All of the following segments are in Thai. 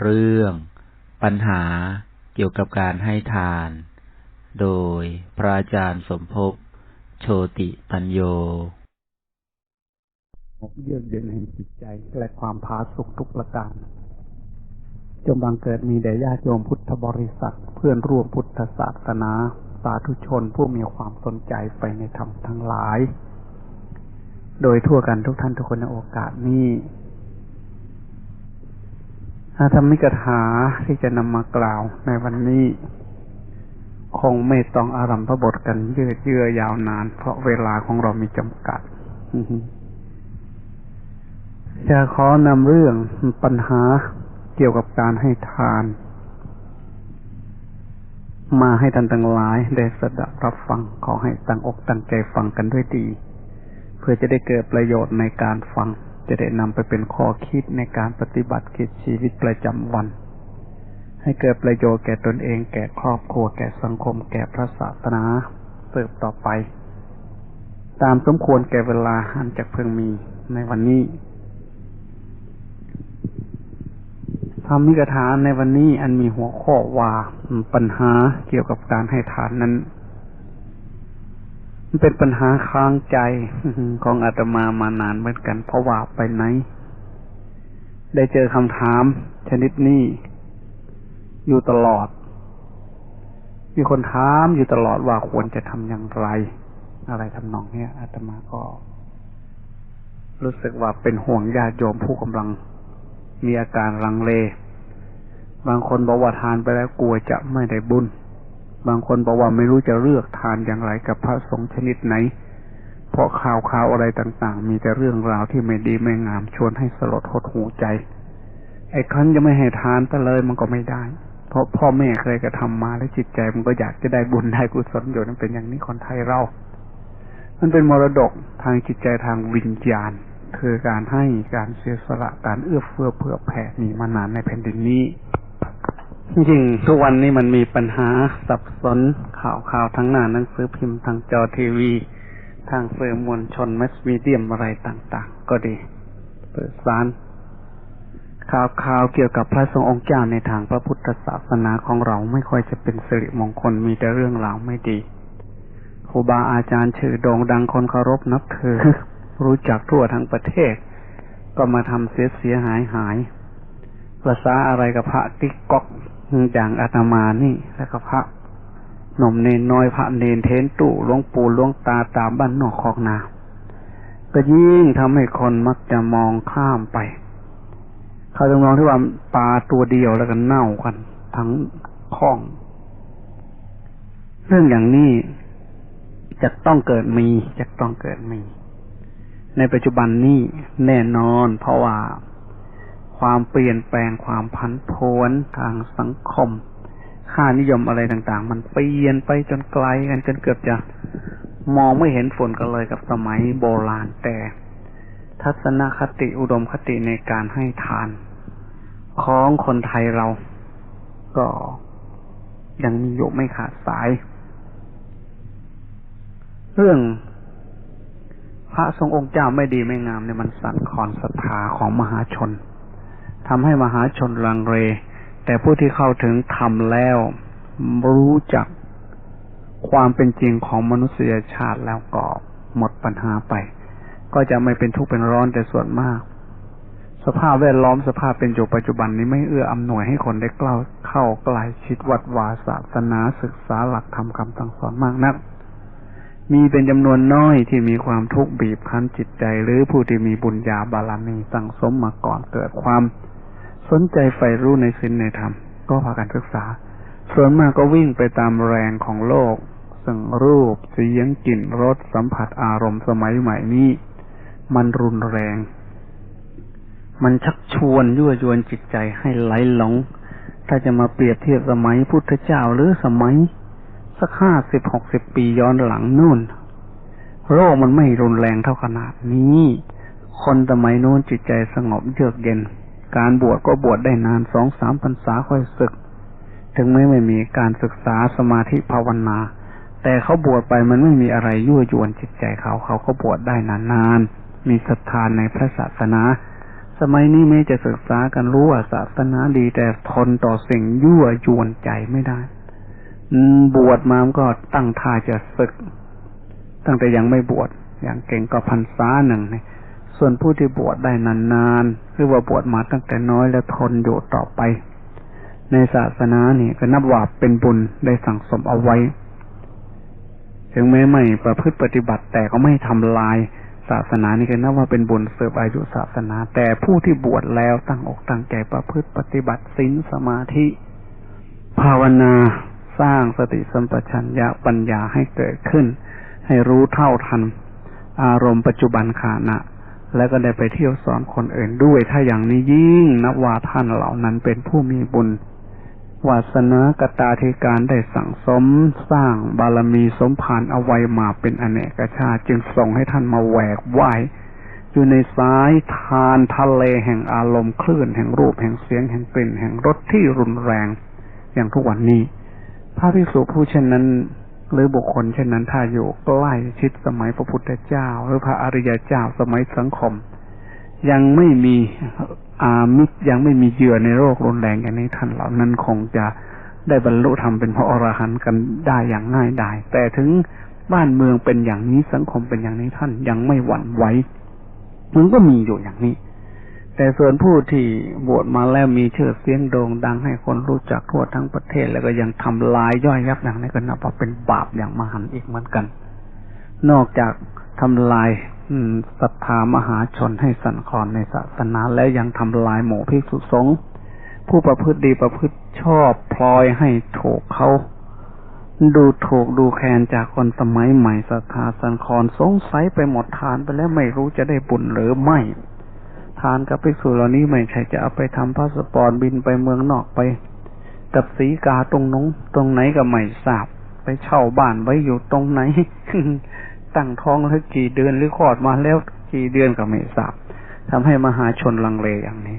เรื่อง ปัญหาเกี่ยวกับการให้ทาน โดยพระอาจารย์สมภพโชติปัญโยเยือกเย็นแห่งจิตใจและความผาสุกทุกประการจงบังเกิดมีแด่ญาติโยมพุทธบริษัท เพื่อนร่วมพุทธศาสนา สาธุชนผู้มีความสนใจไปในธรรมทั้งหลาย โดยทั่วกันทุกท่านทุกคนในโอกาสนี้ ธรรมิกถาที่จะนำมากล่าวในวันนี้ คงไม่ต้องอารัมพบทกันยืดเยื้อยาวนาน เพราะเวลาของเรามีจำกัด จะขอนำเรื่องปัญหาเกี่ยวกับการให้ทาน มาให้ท่านทั้งหลายได้สดับรับฟังขอให้ตั้งอกตั้งใจฟังกันด้วยดี เพื่อจะได้เกิดประโยชน์ในการฟัง จะได้นำไปเป็นข้อคิดในการปฏิบัติกิจชีวิตประจำวัน ให้เกิดประโยชน์แก่ตนเอง แก่ครอบครัว แก่สังคม แก่พระศาสนาเติบต่อไป ตามสมควรแก่เวลาอันจะเพิ่งมีในวันนี้ธรรมิกถาในวันนี้อันมีหัวข้อว่าปัญหาเกี่ยวกับการให้ทานนั้นมัน เป็นปัญหาค้างใจของอาตมามานานเหมือนกัน เพราะว่าไปไหน ได้เจอคำถาม ชนิดนี้ อยู่ตลอด มีคนถามอยู่ตลอดว่าควรจะทำอย่างไร อะไรทำนองเนี้ยอาตมาก็ รู้สึกว่าเป็นห่วงญาติโยมผู้กำลัง มีอาการลังเล บางคนบอกว่าทานไปแล้วกลัวจะไม่ได้บุญ บางคนบอกว่าไม่รู้จะเลือกทานอย่างไรกับพระสงฆ์ชนิดไหน เพราะข่าวข่าวอะไรต่าง ๆ มีแต่เรื่องราวที่ไม่ดีไม่งามชวนให้สลดหดหูใจ ไอ้ครั้นจะไม่ให้ทานไปเลยมันก็ไม่ได้ เพราะพ่อแม่เคยกระทำมาและจิตใจมันก็อยากจะได้บุญได้กุศลอยู่นั่นเป็นอย่างนี้คนไทยเรา มันเป็นมรดกทางจิตใจทางวิญญาณ คือการให้การเสียสละการเอื้อเฟื้อเผื่อแผ่มีมานานในแผ่นดินนี้ จริงทุกวันนี้มันมีปัญหาสับสนข่าวข่าวทั้งหน้าหนังสือพิมพ์ทางจอทีวี ทางสื่อมวลชนมัสมีเดียมอะไรต่าง ๆ ก็ดีเปิดสารข่าวข่าวเกี่ยวกับพระสงฆ์องค์เจ้าในทางพระพุทธศาสนาของเราไม่ค่อยจะเป็นสิริมงคลมีแต่เรื่องราวไม่ดีครูบาอาจารย์ชื่อโด่งดังคนเคารพนับถือ รู้จักทั่วทั้งประเทศ ก็มาทำเสียเสียหายหายภาษาอะไรกับพระติ๊กก๊อก อย่างอาตมานี่ แล้วก็พระหนุ่มเนนน้อยพระเนนเทนตู่หลวงปู่หลวงตาตามบ้านนอกคอกนา ก็ยิ่งทำให้คนมักจะมองข้ามไป เขาจะมองที่ว่าปลาตัวเดียวแล้วก็เน่ากัน ทั้งข้อง เรื่องอย่างนี้จะต้องเกิดมีจะต้องเกิดมี ในปัจจุบันนี้แน่นอนเพราะว่า ความเปลี่ยนแปลงความพันผวนทางสังคม ค่านิยมอะไรต่างๆ มันเปลี่ยนไปจนไกลกันจนเกือบจะมองไม่เห็นฝนกันเลยกับสมัยโบราณแต่ ทัศนคติอุดมคติในการให้ทาน ของคนไทยเรา ก็ยังมีอยู่ไม่ขาดสาย เรื่องพระทรงองค์เจ้าไม่ดีไม่งามเนี่ยมันสั่นคลอนศรัทธาของมหาชน ทำให้มหาชนลังเลแต่ผู้ที่เข้าถึงธรรมแล้ว รู้จักความเป็นจริงของมนุษยชาติแล้วก็หมดปัญหาไป ก็จะไม่เป็นทุกข์เป็นร้อนแต่ส่วนมาก สภาพแวดล้อมสภาพเป็นอยู่ปัจจุบันนี้ไม่เอื้ออำนวยให้คนได้กล้าเข้าใกล้ชิดวัดวาศาสนาศึกษาหลักธรรมคำสั่งสอนมากนัก มีเป็นจำนวนน้อยที่มีความทุกข์บีบคั้นจิตใจ หรือผู้ที่มีบุญญาบารมีสั่งสมมาก่อนเกิดความ สนใจใฝ่รู้ในศีลในธรรม ก็พากันศึกษา ส่วนมากก็วิ่งไปตามแรงของโลกซึ่งรูปเสียงกลิ่นรสสัมผัสอารมณ์สมัยใหม่นี้ มันรุนแรง มันชักชวนยั่วยวนจิตใจให้ไหลหลง ถ้าจะมาเปรียบเทียบสมัยพุทธเจ้าหรือสมัย สักห้าสิบหกสิบปีย้อนหลังนู่น โรคมันไม่รุนแรงเท่าขนาดนี้ คนสมัยโน้นจิตใจสงบเยือกเย็น การบวชก็บวชได้นานสองสามพรรษาค่อยศึก ถึงแม้ไม่มีการศึกษาสมาธิภาวนา แต่เขาบวชไปมันไม่มีอะไรยั่วยวนจิตใจเขา เขาก็บวชได้นานๆมีศรัทธาในพระศาสนา สมัยนี้แม้จะศึกษากันรู้ว่าศาสนาดีแต่ทนต่อสิ่งยั่วยวนใจไม่ได้บวชมาก็ตั้งท่าจะศึก ตั้งแต่ยังไม่บวชอย่างเก่งก็พันษาหนึ่งเนี่ย ส่วนผู้ที่บวชได้นานๆคือว่าบวชมาตั้งแต่น้อยแล้วทนอยู่ต่อไป ในศาสนาเนี่ยก็นับว่าเป็นบุญได้สั่งสมเอาไว้ ถึงแม้ไม่ประพฤติปฏิบัติแต่ก็ไม่ทำลายศาสนานี่ก็นับว่าเป็นบุญเสริมอายุศาสนา แต่ผู้ที่บวชแล้วตั้งอกตั้งใจประพฤติปฏิบัติศีลสมาธิ ภาวนาสร้างสติสัมปชัญญะปัญญาให้เกิดขึ้น ให้รู้เท่าทัน อารมณ์ปัจจุบันขณะ แล้วก็ได้ไปเที่ยวสอนคนอื่นด้วย ถ้าอย่างนี้ยิ่งนับว่าท่านเหล่านั้นเป็นผู้มีบุญวาสนากตาธิการได้สั่งสมสร้างบารมีสมภารเอาไว้มาเป็นอเนกชาติ จึงส่งให้ท่านมาแหวกว่ายอยู่ในสายทานทะเลแห่งอารมณ์คลื่นแห่งรูปแห่งเสียงแห่งกลิ่นแห่งรสที่รุนแรง อย่างทุกวันนี้ พระภิกษุผู้เช่นนั้น หรือบุคคลเช่นนั้นถ้าอยู่ใกล้ชิดสมัยพระพุทธเจ้า หรือพระอริยเจ้าสมัยสังคม ยังไม่มีอามิตรยังไม่มีเหยื่อในโรครุนแรงอย่างนี้ท่านเหล่านั้นคงจะได้บรรลุธรรมเป็นพระอรหันต์กันได้อย่างง่ายดายแต่ถึงบ้านเมืองเป็นอย่างนี้สังคมเป็นอย่างนี้ท่านยังไม่หวั่นไหวมันก็มีอยู่อย่างนี้ แต่ส่วนผู้ที่บวชมาแล้วมีชื่อเสียงโด่งดังให้คนรู้จักทั่วทั้งประเทศ แล้วก็ยังทำลายย่อยยับอย่างนี้ก็นับว่าเป็นบาปอย่างมหันอีกเหมือนกัน นอกจากทำลายศรัทธามหาชนให้สั่นคลอนในศาสนาและยังทำลายหมู่ภิกษุสงฆ์ผู้ประพฤติดีประพฤติชอบพลอยให้ถูกเขาดูถูกดูแคลนจากคนสมัยใหม่ศรัทธาสันคอนสงสัยไปหมดทานไปแล้วไม่รู้จะได้บุญหรือไม่ ทานกับภิกษุเหล่านี้ไม่ใช่จะเอาไปทำพาสปอร์ตบินไปเมืองนอกไป กับสีกาตรงนงตรงไหนก็ไม่ทราบ ไปเช่าบ้านไว้อยู่ตรงไหน ตั้งท้องแล้วกี่เดือนหรือคลอดมาแล้วกี่เดือนก็ไม่ทราบทำให้มหาชนลังเลอย่างนี้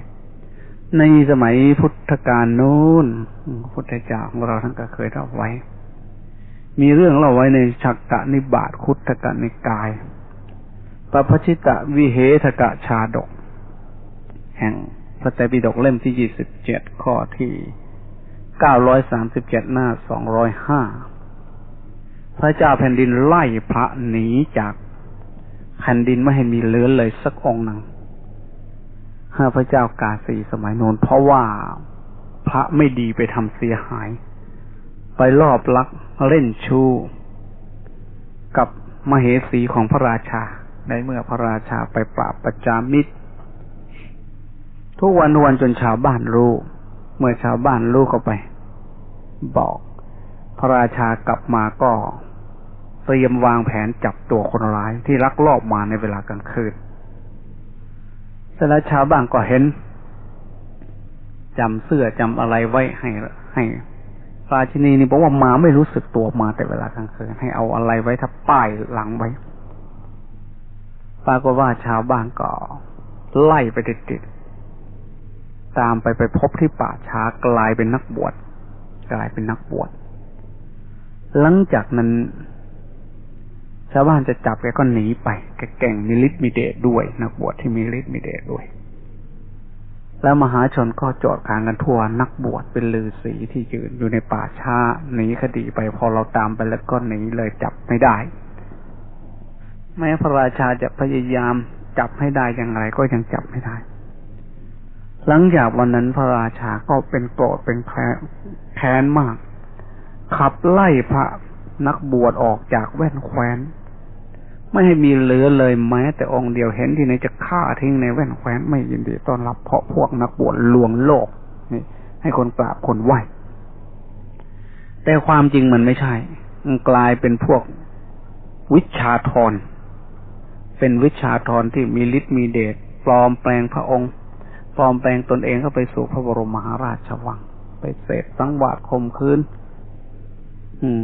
ในสมัยพุทธกาลนู้นพุทธเจ้าของเราท่านก็เคยเล่าไว้ มีเรื่องเล่าไว้ในชักกะนิบาตคุตกะนิกายปปชิตะวิเหทกะชาดก แห่งพระไตรปิฎกเล่มที่ยี่สิบเจ็ดข้อที่เก้าร้อยสามสิบเจ็ดหน้าสองร้อยห้าพระเจ้าแผ่นดินไล่พระหนีจากแผ่นดินไม่ให้มีเหลือเลยสักองหนึ่งห้าพระเจ้ากาสีสมัยโน้นเพราะว่าพระไม่ดีไปทำเสียหาย ไปลอบลักเล่นชู้กับมเหสีของพระราชา ในเมื่อพระราชาไปปราบประจามิตร ทุกวันวันจนชาวบ้านรู้ เมื่อชาวบ้านรู้เข้าไป บอก พระราชากลับมาก็เตรียมวางแผนจับตัวคนร้ายที่ลักลอบมาในเวลากลางคืนเสร็จแล้วชาวบ้านก็เห็นจำเสื้อจำอะไรไว้ให้ให้ราชินีนี่บอกว่ามาไม่รู้สึกตัวมาแต่เวลากลางคืนให้เอาอะไรไว้ทับป้ายหลังไว้ปรากฏว่าชาวบ้านก็ไล่ไปติดๆ ตามไปไปพบที่ป่าช้ากลายเป็นนักบวชกลายเป็นนักบวชหลังจากนั้น ชาวบ้านจะจับแกก็หนีไปแกแก่งมีฤทธิ์มีเดชด้วยนักบวชที่มีฤทธิ์มีเดชด้วย แล้วมหาชนก็จอดคางกันทั่วนักบวชเป็นลือสีที่ยืนอยู่ในป่าช้าหนีคดีไปพอเราตามไปแล้วก็หนีเลยจับไม่ได้แม้พระราชาจะพยายามจับให้ได้อย่างไรก็ยังจับไม่ได้ หลังจากวันนั้นพระราชาก็เป็นโกรธเป็นแค้นมาก ขับไล่พระนักบวชออกจากแว่นแคว้น ไม่ให้มีเหลือเลยแม้แต่องค์เดียวเห็นที่ไหนจะฆ่าทิ้งในแว่นแคว้นไม่ยินดีต้อนรับเพราะพวกนักบวชลวงโลกนี่ให้คนกราบคนไหวแต่ความจริงมันไม่ใช่มันกลายเป็นพวกวิชาธรเป็นวิชาธรที่มีฤทธิ์มีเดชปลอมแปลงพระองค์ ปลอมแปลงตนเองเข้าไปสู่พระบรมมหาราชวัง ไปเสพสังวาสคมคืนอืม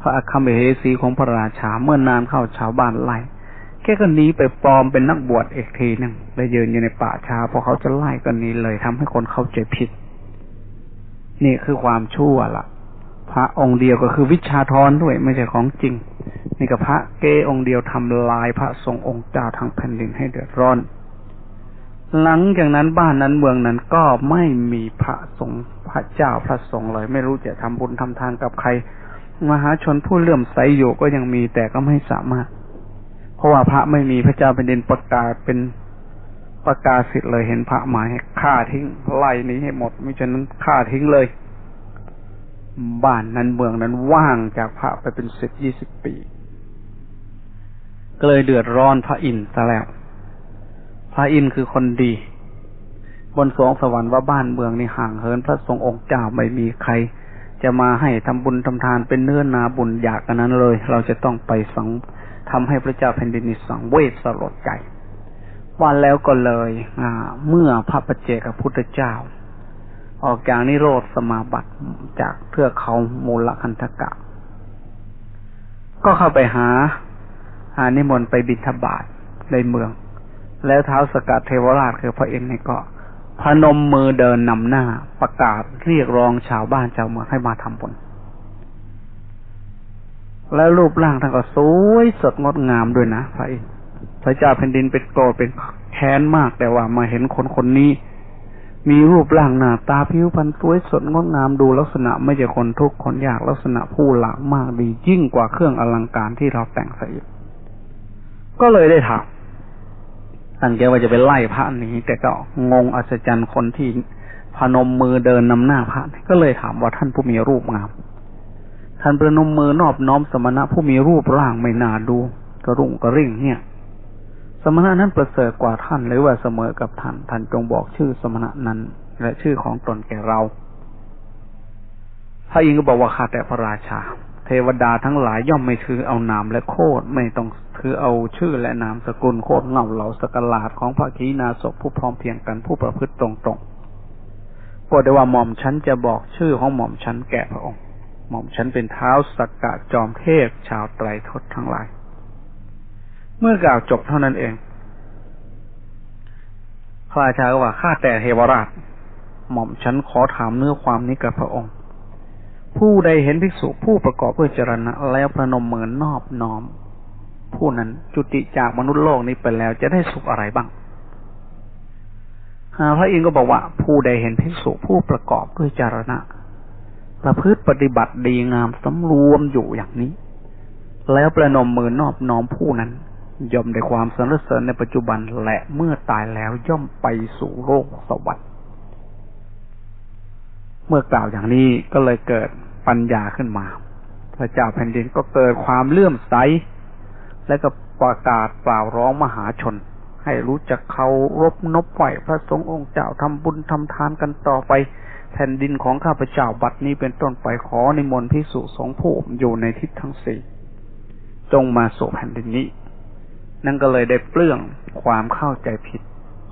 พระอคัมเหสีของพระราชาเมื่อนานเข้าชาวบ้านไล่แค่ก็หนีไปปลอมเป็นนักบวชเอกทีหนึ่งแล้วยืนอยู่ในป่าชาพอเขาจะไล่ก็นี้เลยทำให้คนเข้าใจผิด นี่คือความชั่วละพระองค์เดียวก็คือวิชาทรด้วยไม่ใช่ของจริงนี่กับพระเกองค์เดียวทำลายพระทรงองค์เจ้าทางแผ่นดินให้เดือดร้อน หลังจากนั้นบ้านนั้นเมืองนั้นก็ไม่มีพระสงฆ์พระเจ้าพระสงฆ์เลย ไม่รู้จะทำบุญทำทานกับใคร มหาชนผู้เลื่อมใสอยู่ก็ยังมีแต่ก็ไม่สามารถ เพราะว่าพระไม่มีพระเจ้าเป็นดินประกาศเป็นประกาศสิทธิ์เลยเห็นพระหมาให้ฆ่าทิ้งไล่นี้ให้หมดไมิฉะนั้นฆ่าทิ้งเลย บ้านนั้นเมืองนั้นว่างจากพระไปเป็นสิบยี่สิบปีก็เลยเดือดร้อนพระอินทร์ซะแล้ว พระอินทร์คือคนดี บนสวงสวรรค์ว่าบ้านเมืองนี่ห่างเหิน พระสงฆ์องค์เจ้าไม่มีใคร จะมาให้ทำบุญทำทานเป็นเนื้อนาบุญอยากกันนั้นเลย เราจะต้องไปสังทำให้พระเจ้าแผ่นดินสังเวชสลดใจวันแล้วก็เลยอ่าเมื่อพระปเจกับพุทธเจ้า ออกจากนิโรธสมาบัติจากเทือกเขามูลคันธกะ ก็เข้าไปหาหานิมนต์ไปบิณฑบาตในเมือง แล้วเท้าสกัดเทวราชคือพระเอ็นนี่ก็ พนมมือเดินนำหน้าประกาศเรียกร้องชาวบ้านชาวเมืองให้มาทำบุญแล้วรูปร่างท่านก็สวยสดงดงามด้วยนะพระเอ็นพระเจ้าแผ่นดินเป็นโกรธเป็นแค้นมากแต่ว่ามาเห็นคนคนนี้ มีรูปร่างหน้าตาผิวพรรณสวยสดงดงามดูลักษณะไม่ใช่คนทุกข์คนยากลักษณะผู้หลากมากดียิ่งกว่าเครื่องอลังการที่เราแต่งใส่ก็เลยได้ถาม ตั้งใจว่าจะไปไล่พระนี้แต่ก็งงอัศจรรย์คนที่พนมมือเดินนำหน้าพระก็เลยถามว่าท่านผู้มีรูปงามท่านประนมมือนอบน้อมสมณะผู้มีรูปร่างไม่น่าดู กระรุ่งกระริ่งเนี่ย สมณะนั้นประเสริฐกว่าท่านหรือว่าเสมอกับท่านท่านจงบอกชื่อสมณะนั้น และชื่อของตนแก่เราพระอินทร์ก็บอกว่าข้าแต่พระราชา ทวดาทั้งหลายย่อมไม่ถือเอานามและโคดไม่ต้องถือเอาชื่อและนามสกุลโคดเงาเหลาสกลาดของพระขีณาสพผู้พร้อมเพียงกันผู้ประพฤติตรงๆโปรดได้ว่าหม่อมฉันจะบอกชื่อของหม่อมฉันแก่พระองค์ หม่อมฉันเป็นเท้าสกกะจอมเทพชาวไตรทศทั้งหลาย เมื่อกล่าวจบเท่านั้นเองพระราชาก็ว่าข้าแต่เทวราช หม่อมฉันขอถามเนื้อความนี้กับพระองค์ ผู้ใดเห็นภิกษุผู้ประกอบด้วยจรณะแล้วประนมมือนอบน้อม ผู้นั้นจุติจากมนุษย์โลกนี้ไปแล้วจะได้สุขอะไรบ้างพระอินทร์ก็บอกว่า ผู้ใดเห็นภิกษุผู้ประกอบด้วยจรณะประพฤติปฏิบัติดีงามสำรวมอยู่อย่างนี้ แล้วประนมมือนอบน้อมผู้นั้น ย่อมได้ความสรรเสริญในปัจจุบันและเมื่อตายแล้วย่อมไปสู่โลกสวรรค์ เมื่อกล่าวอย่างนี้ก็เลยเกิดปัญญาขึ้นมา พระเจ้าแผ่นดินก็เกิดความเลื่อมใส และก็ประกาศเปล่าร้องมหาชน ให้รู้จักเคารพนบไหวพระสงฆ์องค์เจ้าทำบุญทำทานกันต่อไป แผ่นดินของข้าพเจ้าบัดนี้เป็นต้นไปขอในมนต์พิสุสงผู้อยู่ในทิศทั้งสี่จงมาสู่แผ่นดินนี้ นั่นก็เลยได้เปลื้องความเข้าใจผิด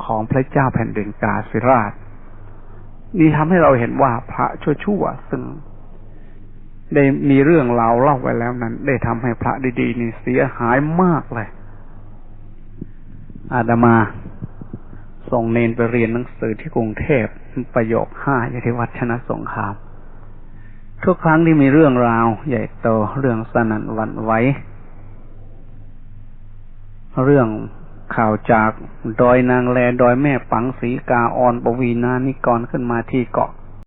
ของพระเจ้าแผ่นดินกาสิราช นี่ทำให้เราเห็นว่าพระชั่วๆซึ่งได้มีเรื่องราวเล่าไว้แล้วนั้น ได้ทำให้พระดีๆนี่เสียหายมากเลย อาดามาส่งเนนไปเรียนหนังสือที่กรุงเทพประโยคห้าอยู่ที่วัดชนะสงครามทุกครั้งที่มีเรื่องราว ใหญ่โตเรื่องสนั่นวันไหวเรื่อง ข่าวจากดอยนางแลดอยแม่ปังสีกาออนปวีนานิกรขึ้นมาที่เกาะ